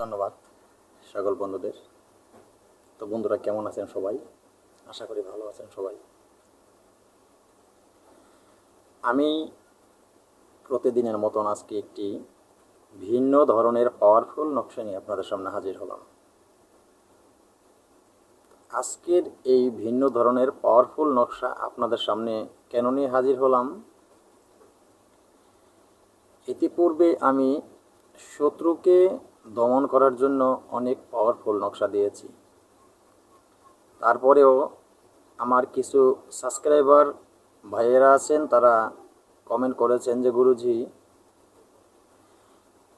ধন্যবাদ সকল বন্ধুদের। তো বন্ধুরা, কেমন আছেন সবাই? আশা করি ভালো আছেন সবাই। আমি প্রতিদিনের মতন আজকে একটি ভিন্ন ধরনের পাওয়ারফুল নকশা নিয়ে আপনাদের সামনে হাজির হলাম। আজকের এই ভিন্ন ধরনের পাওয়ারফুল নকশা আপনাদের সামনে কেন নিয়ে হাজির হলাম? ইতিপূর্বে আমি শত্রুকে দমন করার জন্য অনেক পাওয়ারফুল নকশা দিয়েছি। তারপরেও আমার কিছু সাবস্ক্রাইবার ভাইয়েরা আছেন, তারা কমেন্ট করেছেন যে, গুরুজি,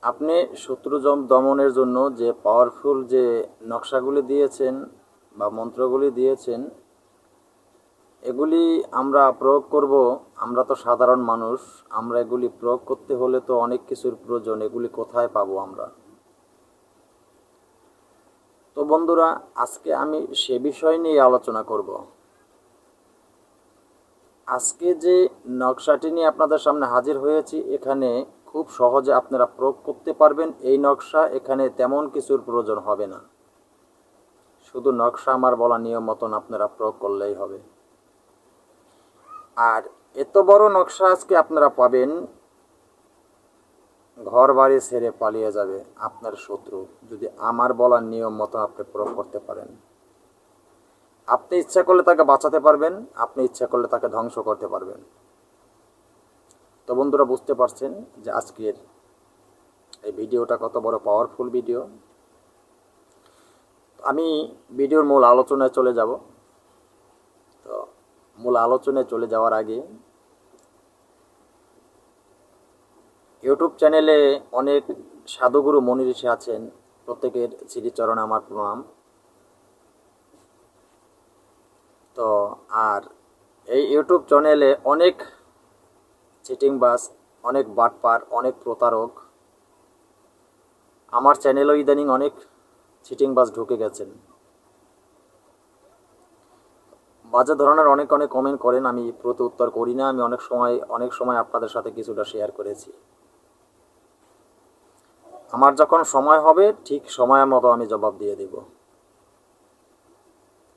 আপনি শত্রু দমনের জন্য যে পাওয়ারফুল যে নকশাগুলি দিয়েছেন বা মন্ত্রগুলি দিয়েছেন, এগুলি আমরা প্রয়োগ করব। আমরা তো সাধারণ মানুষ, আমরা এগুলি প্রয়োগ করতে হলে তো অনেক কিছুর প্রয়োজন, এগুলি কোথায় পাবো আমরা? তো বন্ধুরা, আজকে আমি সে বিষয় নিয়ে আলোচনা করব। আজকে যে নকশাটি নিয়ে আপনাদের সামনে হাজির হয়েছি, এখানে খুব সহজে আপনারা প্রয়োগ করতে পারবেন। এই নকশা এখানে তেমন কিছুর প্রয়োজন হবে না। শুধু নকশা আমার বলা নিয়ম মতন আপনারা প্রয়োগ করলেই হবে। আর এত বড় নকশা আজকে আপনারা পাবেন ঘর বাড়ি ছেড়ে পালিয়ে যাবে আপনার শত্রু, যদি আমার বলার নিয়ম মতো আপনি প্রয়োগ করতে পারেন। আপনি ইচ্ছা করলে তাকে বাঁচাতে পারবেন, আপনি ইচ্ছা করলে তাকে ধ্বংস করতে পারবেন। তো বন্ধুরা, বুঝতে পারছেন যে আজকের এই ভিডিওটা কত বড় পাওয়ারফুল ভিডিও আমি ভিডিওর মূল আলোচনায় চলে যাব। তো মূল আলোচনায় চলে যাওয়ার আগে ইউটিউব চ্যানেলে অনেক সাধুগুরু মনি ঋষি আছেন। প্রত্যেকের শ্রীচরণে আমার প্রণাম। তো, আর এই ইউটিউব চ্যানেলে অনেক চিটিং বাস, অনেক বাটপার, অনেক প্রতারক। আমার চ্যানেলও ইদানিং অনেক চিটিং বাস ঢুকে গেছেন। বাজে ধরনের অনেক অনেক কমেন্ট করেন, আমি প্রতি উত্তর করি না, আমি অনেক সময় অনেক সময় আপনাদের সাথে কিছুটা শেয়ার করেছি। আমার যখন সময় হবে, ঠিক সময় মতো আমি জবাব দিয়ে দেব।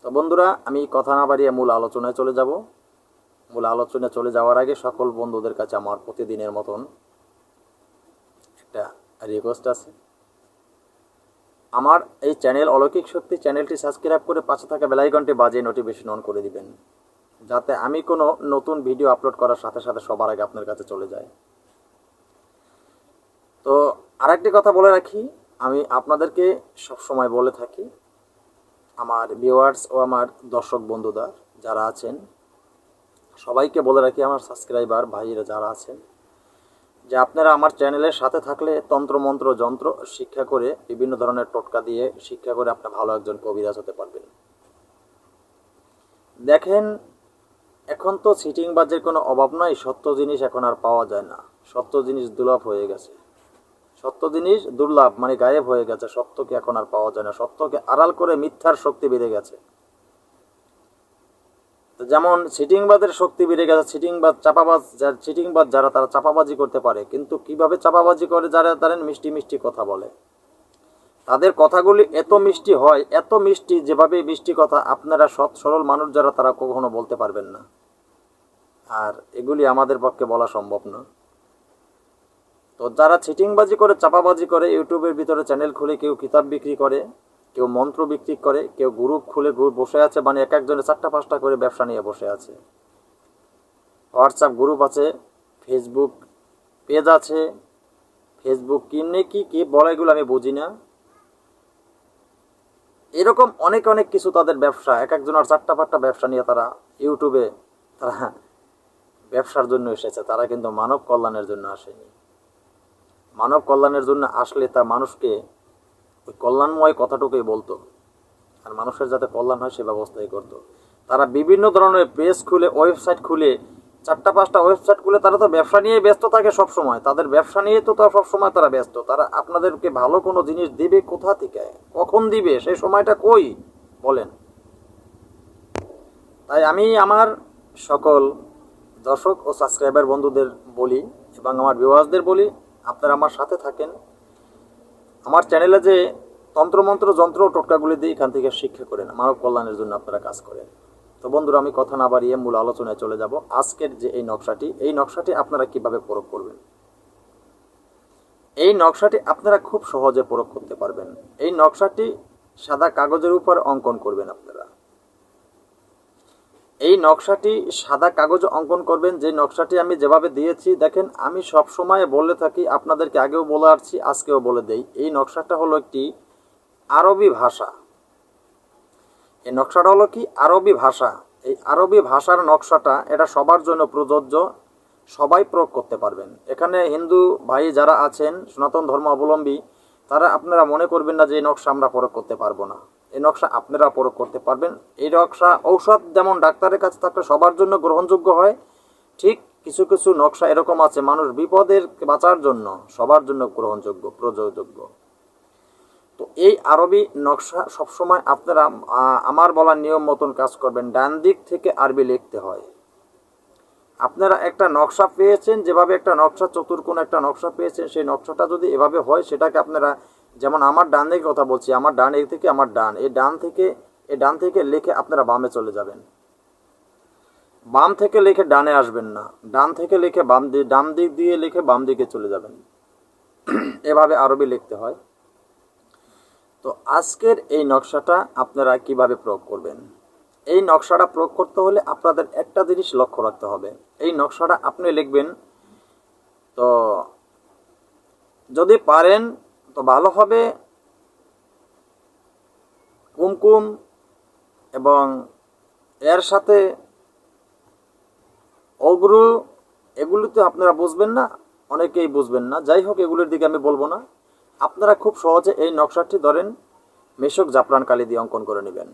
তো বন্ধুরা, আমি কথা না বাড়িয়ে মূল আলোচনায় চলে যাব। মূল আলোচনায় চলে যাওয়ার আগে সকল বন্ধুদের কাছে আমার প্রতিদিনের মতন একটা রিকোয়েস্ট আছে। আমার এই চ্যানেল অলৌকিক শক্তি চ্যানেলটি সাবস্ক্রাইব করে পাশে থাকা বেলাইকনটি বাজিয়ে নোটিফিকেশন অন করে দিবেন। যাতে আমি কোনো নতুন ভিডিও আপলোড করার সাথে সাথে সবার আগে আপনার কাছে চলে যায়। তো আরেকটি কথা বলে রাখি, আমি আপনাদেরকে সব সময় বলে থাকি, আমার ভিউয়ার্স ও আমার দর্শক বন্ধুরা যারা আছেন, সবাইকে বলে রাখি আমার সাবস্ক্রাইবার ভাইয়েরা যারা আছেন, যে আপনারা আমার চ্যানেলের সাথে থাকলে তন্ত্রমন্ত্র যন্ত্র শিক্ষা করে, বিভিন্ন ধরনের টোটকা দিয়ে শিক্ষা করে আপনি ভালো একজন কবিরাজ হতে পারবেন। দেখেন, এখন তো সিটিং বাজের কোনো অভাব নাই, সত্য জিনিস এখন আর পাওয়া যায় না। সত্য জিনিস দুর্লভ হয়ে গেছে। সত্য জিনিস দুর্লভ মানে গায়েব হয়ে গেছে, সত্যকে এখন আর পাওয়া যায় না। সত্যকে আড়াল করে মিথ্যার শক্তি বেড়ে গেছে। যেমন সিটিংবাদের শক্তি বেড়ে গেছে সিটিংবাদ চাপাবাজ, যার সিটিংবাদ যারা, তারা চাপাবাজি করতে পারে। কিন্তু কীভাবে চাপাবাজি করে যারা, তারা মিষ্টি মিষ্টি কথা বলে। তাদের কথাগুলি এত মিষ্টি হয়, এত মিষ্টি যেভাবে মিষ্টি কথা আপনারা সৎ, সরল মানুষ যারা, তারা কখনো বলতে পারবেন না। আর এগুলি আমাদের পক্ষে বলা সম্ভব না। তো যারা চিটিংবাজি করে, চাপাবাজি করে, ইউটিউবের ভিতরে চ্যানেল খুলে, কেউ কিতাব বিক্রি করে, কেউ মন্ত্র বিক্রি করে, কেউ গ্রুপ খুলে গ্রুপ বসে আছে মানে এক একজনে চারটা পাঁচটা করে ব্যবসা নিয়ে বসে আছে। হোয়াটসঅ্যাপ গ্রুপ আছে ফেসবুক পেজ আছে ফেসবুক কিনে কি কি বলে এগুলো আমি বুঝি না। এরকম অনেক অনেক কিছু তাদের ব্যবসা, এক একজন আর চারটা পাঁচটা ব্যবসা নিয়ে তারা ইউটিউবে তারা ব্যবসার জন্য এসেছে, তারা কিন্তু মানব কল্যাণের জন্য আসেনি। মানব কল্যাণের জন্য আসলে তার মানুষকে ওই কল্যাণময় কথাটুকুই বলতো। আর মানুষের যাতে কল্যাণ হয় সে ব্যবস্থাই করতো। তারা বিভিন্ন ধরনের পেজ খুলে, ওয়েবসাইট খুলে, চারটা, পাঁচটা ওয়েবসাইট খুলে তারা তো ব্যবসা নিয়ে ব্যস্ত থাকে সব সময় তাদের ব্যবসা নিয়ে তো সব সময় তারা ব্যস্ত। তারা আপনাদেরকে ভালো কোনো জিনিস দিবে কোথা থেকে? কখন দিবে? সেই সময়টা কই? বলেন। তাই আমি আমার সকল দর্শক ও সাবস্ক্রাইবার বন্ধুদের বলি এবং আমার ভিউয়ার্সদের বলি আপনারা আমার সাথে থাকেন। আমার চ্যানেলে যে তন্ত্রমন্ত্র, যন্ত্র টোটকাগুলি দিয়ে এখান থেকে শিক্ষা করেন, মানব কল্যাণের জন্য আপনারা কাজ করেন। তো বন্ধুরা, আমি কথা না বাড়িয়ে মূল আলোচনায় চলে যাব। আজকের যে এই নকশাটি এই নকশাটি আপনারা কীভাবে প্রয়োগ করবেন? এই নকশাটি আপনারা খুব সহজে প্রয়োগ করতে পারবেন। এই নকশাটি সাদা কাগজের উপর অঙ্কন করবেন আপনারা। এই নকশাটি সাদা কাগজে অঙ্কন করবেন। যে নকশাটি আমি যেভাবে দিয়েছি, দেখেন, আমি সব সময় বলে থাকি, আপনাদেরকে আগেও বলে আসছি, আজকেও বলে দেই। এই নকশাটা হলো একটি আরবি ভাষা। এই নকশাটা হলো কি? আরবি ভাষা। এই আরবি ভাষার নকশাটা, এটা সবার জন্য প্রযোজ্য। সবাই প্রয়োগ করতে পারবেন। এখানে হিন্দু ভাই যারা আছেন, সনাতন ধর্ম অবলম্বী তারা আপনারা মনে করবেন না যে এই নকশা আমরা প্রয়োগ করতে পারব না। এই নকশা আপনারা প্রয়োগ করতে পারবেন। এই নকশা ঔষধ যেমন ডাক্তারের কাছে থাকলে সবার জন্য গ্রহণযোগ্য হয়, ঠিক কিছু কিছু নকশা এরকম আছে মানুষ বিপদের বাঁচার জন্য সবার জন্য গ্রহণযোগ্য প্রযোজ্য তো এই আরবি নকশা সবসময় আপনারা আমার বলা নিয়ম মতন কাজ করবেন, ডান দিক থেকে আরবি লিখতে হয়। আপনারা একটা নকশা পেয়েছেন, যেভাবে একটা নকশা, চতুর্কোণ একটা নকশা পেয়েছেন, সেই নকশাটা যদি এভাবে হয়, সেটাকে আপনারা যেমন আমার ডান দিকে কথা বলছি, আমার ডান দিক থেকে আমার ডান। এই ডান থেকে, এই ডান থেকে লিখে আপনারা বামে চলে যাবেন। বাম থেকে লিখে ডানে আসবেন না। ডান থেকে লিখে বাম দিয়ে ডান দিক দিয়ে লিখে বাম দিকে চলে যাবেন। এভাবে আরবি লিখতে হয়। তো আজকের এই নকশাটা আপনারা কীভাবে প্রয়োগ করবেন? এই নকশাটা প্রয়োগ করতে হলে আপনাদের একটা জিনিস লক্ষ্য রাখতে হবে। এই নকশাটা আপনি লিখবেন, তো যদি পারেন তো ভালো হবে। কুমকুম এবং এর সাথে অগ্রু, এগুলো আপনারা বুঝবেন না, অনেকেই বুঝবেন না। যাই হোক, এগুলোর দিকে আমি বলব না। আপনারা খুব সহজে এই নকশাটি ধরেন, মেশক জাফরান কালি দিয়ে অঙ্কন করে নেবেন।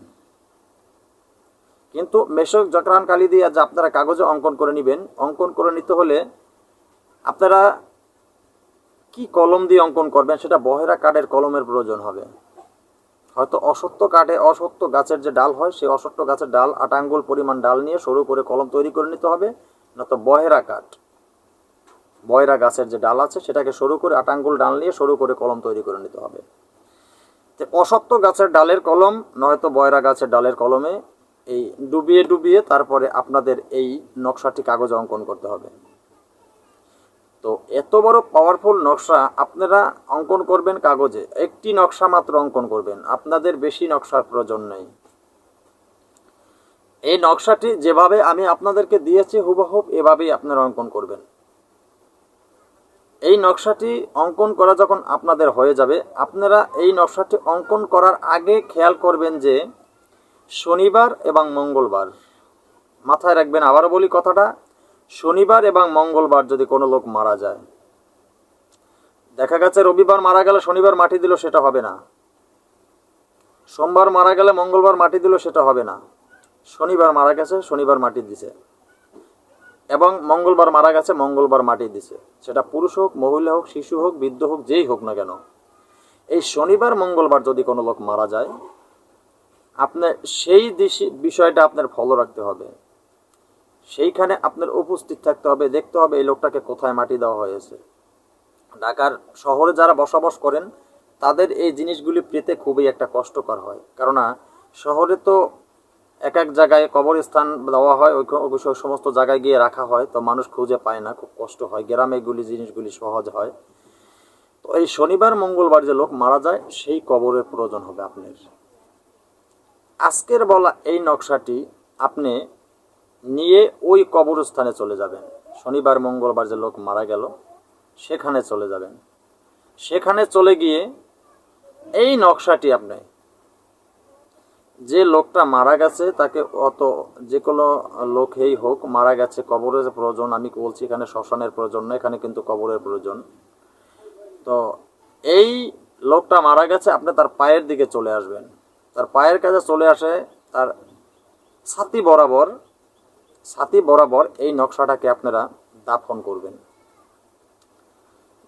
কিন্তু মেশক জাফরান কালি দিয়ে যে আপনারা কাগজে অঙ্কন করে নেবেন, অঙ্কন করে নিতে হলে আপনারা কি কলম দিয়ে অঙ্কন করবেন, সেটা বহেরা কাঠের কলমের প্রয়োজন হবে। হয়তো অসত্য কাঠে অসত্য গাছের যে ডাল হয়, সেই অসত্য গাছের ডাল আট আঙ্গুল পরিমাণ ডাল নিয়ে সরু করে কলম তৈরি করে নিতে হবে না তো বহেরা কাঠ। বয়রা গাছের যে ডাল আছে, সেটাকে সরু করে আট আঙ্গুল ডাল নিয়ে সরু করে কলম তৈরি করে নিতে হবে। তো অসত্য গাছের ডালের কলম, নয়তো বয়রা গাছের ডালের কলমে এই ডুবিয়ে ডুবিয়ে তারপরে আপনাদের এই নকশাটি কাগজে অঙ্কন করতে হবে। এত বড় পাওয়ারফুল নকশা আপনারা অঙ্কন করবেন কাগজে। একটি নকশা মাত্র অঙ্কন করবেন। আপনাদের বেশি নকশার প্রয়োজন নেই। এই নকশাটি যেভাবে আমি আপনাদেরকে দিয়েছি হুবহুব এভাবেই আপনারা অঙ্কন করবেন। এই নকশাটি অঙ্কন করা যখন আপনাদের হয়ে যাবে, আপনারা এই নকশাটি অঙ্কন করার আগে খেয়াল করবেন যে শনিবার এবং মঙ্গলবার। মাথায় রাখবেন, আবারও বলি কথাটা শনিবার এবং মঙ্গলবার যদি কোনো লোক মারা যায়। দেখা গেছে রবিবার মারা গেলে শনিবার মাটি দিল সেটা হবে না। সোমবার মারা গেলে মঙ্গলবার মাটি দিল সেটা হবে না। শনিবার মারা গেছে, শনিবার মাটি দিছে। এবং মঙ্গলবার মারা গেছে, মঙ্গলবার মাটি দিছে। সেটা পুরুষ হোক, মহিলা হোক, শিশু হোক, বৃদ্ধ হোক, যেই হোক না কেন। এই শনিবার, মঙ্গলবার যদি কোনো লোক মারা যায় আপনার সেই বিষয়টা আপনার ফলো রাখতে হবে। সেইখানে আপনার উপস্থিত থাকতে হবে, দেখতে হবে এই লোকটাকে কোথায় মাটি দেওয়া হয়েছে। ঢাকার শহরে যারা বসবাস করেন, তাদের এই জিনিসগুলি পেতে খুবই একটা কষ্টকর হয়। কেননা, শহরে তো এক এক জায়গায় কবরস্থান দেওয়া হয়, ওই সমস্ত জায়গায় গিয়ে রাখা হয়, তো মানুষ খুঁজে পায় না, খুব কষ্ট হয়। গ্রামে এগুলি জিনিসগুলি সহজ হয়। তো এই শনিবার, মঙ্গলবার যে লোক মারা যায়, সেই কবরের প্রয়োজন হবে আপনার। আজকের বলা এই নকশাটি আপনি নিয়ে ওই কবরস্থানে চলে যাবেন। শনিবার, মঙ্গলবার যে লোক মারা গেল, সেখানে চলে যাবেন। সেখানে চলে গিয়ে এই নকশাটি আপনি, যে লোকটা মারা গেছে, তাকে অত যে কোনো লোকেই হোক, মারা গেছে, কবরের প্রয়োজন, আমি বলছি এখানে শ্মশানের প্রয়োজন না, এখানে কিন্তু কবরের প্রয়োজন। তো এই লোকটা মারা গেছে, আপনি তার পায়ের দিকে চলে আসবেন। তার পায়ের কাছে চলে আসে, তার ছাতি বরাবর ছাতি বরাবর এই নকশাটাকে আপনারা দাফন করবেন।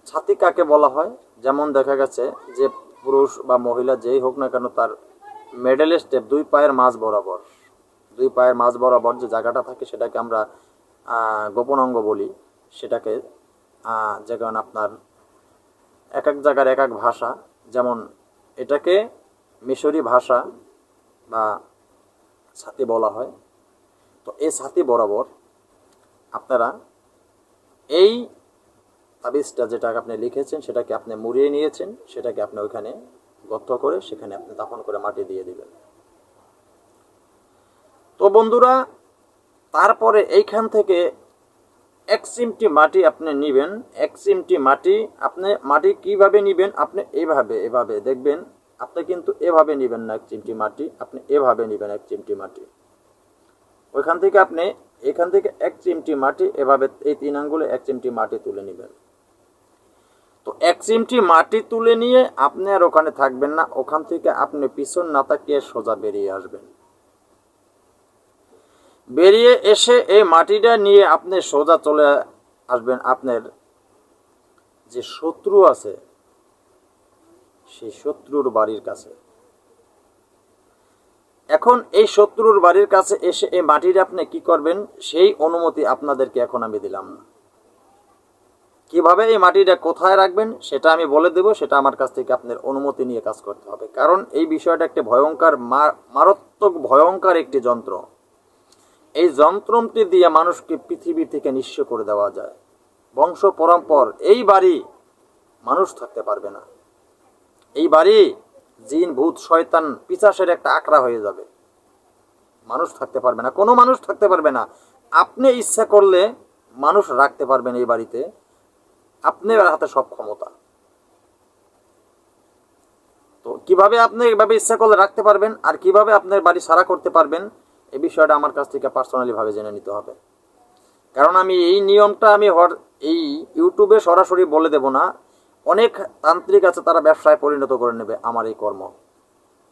ছাতি কাকে বলা হয়? যেমন দেখা গেছে যে পুরুষ বা মহিলা যেই হোক না কেন তার মেডেল স্টেপ দুই পায়ের মাঝ বরাবর, দুই পায়ের মাঝ বরাবর যে জায়গাটা থাকে সেটাকে আমরা গোপন অঙ্গ বলি। সেটাকে যেমন আপনার এক এক জায়গার এক এক ভাষা, যেমন এটাকে মিশরি ভাষা বা ছাতি বলা হয়। তো এই ছাতি বরাবর আপনারা এই তাবিজটা যেটা আপনি লিখেছেন, সেটাকে আপনি মুড়িয়ে নিয়েছেন, সেটাকে আপনি ওইখানে গর্ত করে, সেখানে আপনি দাফন করে মাটি দিয়ে দিবেন। তো বন্ধুরা, তারপরে এইখান থেকে এক চিমটি মাটি আপনি নিবেন, এক চিমটি মাটি আপনি, মাটি কীভাবে নিবেন আপনি এভাবে এভাবে দেখবেন, আপনি কিন্তু এভাবে নিবেন না এক চিমটি মাটি, আপনি এভাবে নিবেন এক চিমটি মাটি। ওইখান থেকে আপনি এখান থেকে এক চিমটি মাটি, এভাবে এই তিন আঙ্গুলে এক চিমটি মাটি তুলে নেবেন। তো এক চিমটি মাটি তুলে নিয়ে আপনি আর ওখানে থাকবেন না, ওখান থেকে আপনি পিছন না তাকিয়ে সোজা বেরিয়ে আসবেন। বেরিয়ে এসে এই মাটিটা নিয়ে আপনি সোজা চলে আসবেন আপনার যে শত্রু আছে, সেই শত্রুর বাড়ির কাছে। এখন এই শত্রুর বাড়ির কাছে এসে এই মাটিটা আপনি কি করবেন, সেই অনুমতি আপনাদেরকে এখন আমি দিলাম। না কীভাবে এই মাটিটা কোথায় রাখবেন, সেটা আমি বলে দেব, সেটা আমার কাছ থেকে আপনার অনুমতি নিয়ে কাজ করতে হবে। কারণ এই বিষয়টা একটি ভয়ঙ্কর, মার- মারাত্মক ভয়ঙ্কর একটি যন্ত্র। এই যন্ত্রটি দিয়ে মানুষকে পৃথিবী থেকে নিঃস্ব করে দেওয়া যায়। বংশ পরম্পর, এই বাড়ি মানুষ থাকতে পারবে না। এই বাড়ি জিন, ভূত, শয়তান পিচাসের একটা আকড়া হয়ে যাবে। মানুষ থাকতে পারবে না। কোনো মানুষ থাকতে পারবে না। আপনি ইচ্ছা করলে মানুষ রাখতে পারবেন এই বাড়িতে। আপনার হাতে সব ক্ষমতা। তো কীভাবে আপনি এভাবে ইচ্ছা করলে রাখতে পারবেন আর কীভাবে আপনার বাড়ি সারা করতে পারবেন এই বিষয়টা আমার কাছ থেকে পার্সোনালি ভাবে জেনে নিতে হবে। কারণ আমি এই নিয়মটা আমি এই ইউটিউবে সরাসরি বলে দেব না। অনেক তান্ত্রিক আছে তারা ব্যবসায় পরিণত করে নেবে আমার এই কর্ম।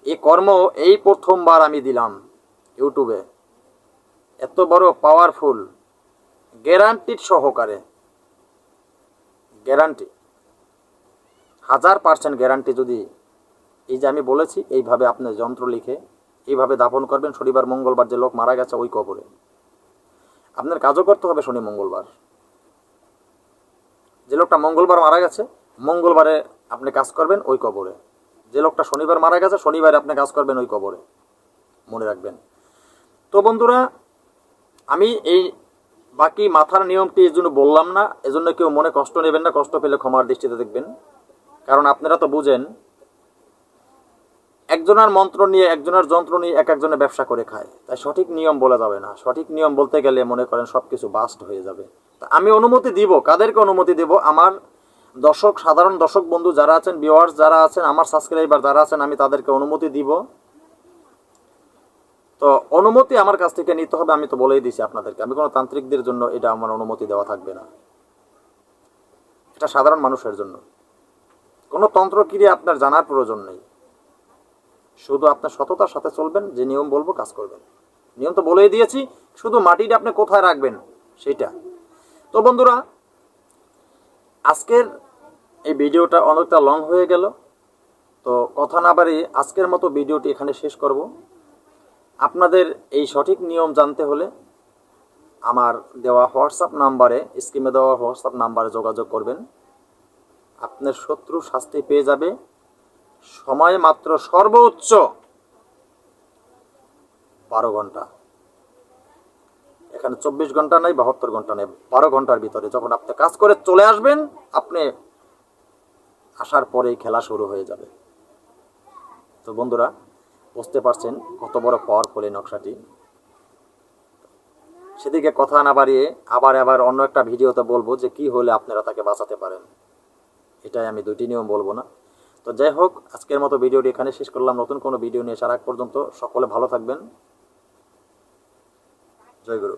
এই কর্ম এই প্রথমবার আমি দিলাম ইউটিউবে। এত বড় পাওয়ারফুল গ্যারান্টিড সহকারে। গ্যারান্টি হাজার পার্সেন্ট গ্যারান্টি যদি এই যে আমি বলেছি, এইভাবে আপনি যন্ত্র লিখে এইভাবে দাপন করবেন, শনিবার, মঙ্গলবার যে লোক মারা গেছে ওই কবরে। আপনার কাজও করতে হবে শনি, মঙ্গলবার। যে লোকটা মঙ্গলবার মারা গেছে মঙ্গলবারে আপনি কাজ করবেন ওই কবরে। যে লোকটা শনিবার মারা গেছে, শনিবারে আপনি কাজ করবেন ওই কবরে। মনে রাখবেন। তো বন্ধুরা, আমি এই বাকি মাথার নিয়মটি এই জন্য বললাম না এজন্য কেউ মনে কষ্ট নেবেন না, কষ্ট পেলে ক্ষমার দৃষ্টিতে দেখবেন। কারণ আপনারা তো বুঝেন, একজনের মন্ত্র নিয়ে, একজনের যন্ত্র নিয়ে এক একজনের ব্যবসা করে খায়। তাই সঠিক নিয়ম বলা যাবে না। সঠিক নিয়ম বলতে গেলে মনে করেন সব কিছু বাস্ট হয়ে যাবে। তা আমি অনুমতি দিব, কাদেরকে অনুমতি দিব? আমার দর্শক, সাধারণ দর্শক বন্ধু যারা আছেন ভিউয়ার্স যারা আছেন, আমার সাবস্ক্রাইবার যারা আছেন, আমি তাদেরকে অনুমতি দিব। তো অনুমতি আমার কাছ থেকে নিতে হবে, আমি তো বলেই দিছি আপনাদেরকে। আমি কোনো তান্ত্রিকদের জন্য এটা আমার অনুমতি দেওয়া থাকবে না। এটা সাধারণ মানুষের জন্য। কোনো তন্ত্রক্রিয়া আপনার জানার প্রয়োজন নেই। শুধু আপনার সততার সাথে চলবেন, যে নিয়ম বলব কাজ করবেন। নিয়ম তো বলেই দিয়েছি, শুধু মাটিটা আপনি কোথায় রাখবেন, সেটা। তো বন্ধুরা, আজকের এই ভিডিওটা অনেকটা লং হয়ে গেল। তো কথা না বাড়িয়ে আজকের মতো ভিডিওটি এখানে শেষ করব। আপনাদের এই সঠিক নিয়ম জানতে হলে আমার দেওয়া হোয়াটসঅ্যাপ নাম্বারে স্ক্রিনে দেওয়া হোয়াটসঅ্যাপ নাম্বারে যোগাযোগ করবেন। আপনার শত্রু শাস্তি পেয়ে যাবে। সময় মাত্র সর্বোচ্চ বারো ঘণ্টা। এখানে চব্বিশ ঘণ্টা নাই, বাহাত্তর ঘণ্টা নেই, বারো ঘণ্টার ভিতরে। যখন আপনি কাজ করে চলে আসবেন, আপনি আসার পরেই খেলা শুরু হয়ে যাবে। তো বন্ধুরা, বুঝতে পারছেন কত বড় পাওয়ারফুল এই নকশাটি। সেদিকে কথা না বাড়িয়ে আবার আবার অন্য একটা ভিডিওতে বলব যে কি হলে আপনারা তাকে বাঁচাতে পারেন। এটাই আমি দুটি নিয়ম বলব না। তো যাই হোক, আজকের মতো ভিডিওটি এখানে শেষ করলাম। নতুন কোনো ভিডিও নিয়ে সারা পর্যন্ত সকলে ভালো থাকবেন। জয় গুরু।